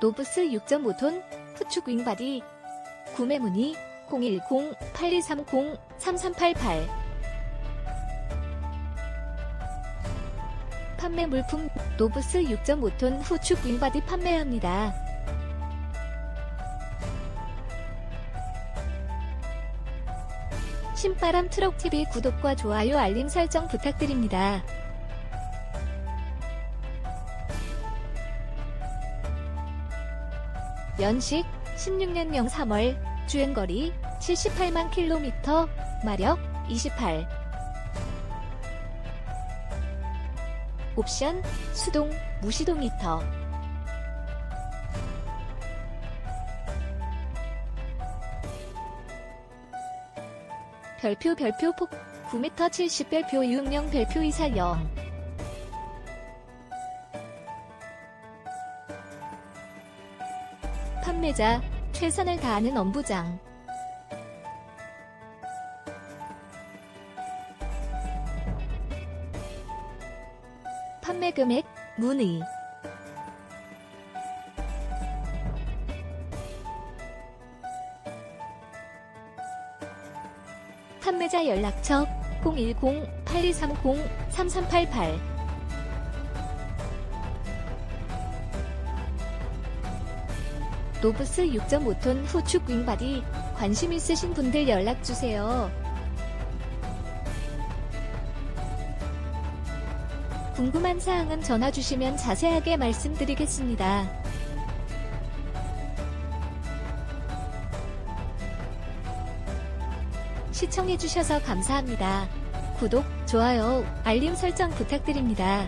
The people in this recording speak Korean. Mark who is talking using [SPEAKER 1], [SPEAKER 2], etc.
[SPEAKER 1] 노브스 6.5톤 후축 윙바디 구매 문의 010-8230-3388 판매 물품 노브스 6.5톤 후축 윙바디 판매합니다. 신바람 트럭TV 구독과 좋아요 알림 설정 부탁드립니다. 연식 16년령 3월 주행거리 78만 킬로미터 마력 28 옵션 수동 무시동 히터. 별표 별표 폭 9m 70 별표 6령 별표 이사 0 판매자 최선을 다하는 엄부장. 판매 금액 문의. 판매자 연락처 010-8230-3388 노브스 6.5톤 후축 윙바디 관심 있으신 분들 연락주세요. 궁금한 사항은 전화 주시면 자세하게 말씀드리겠습니다. 시청해주셔서 감사합니다. 구독, 좋아요, 알림 설정 부탁드립니다.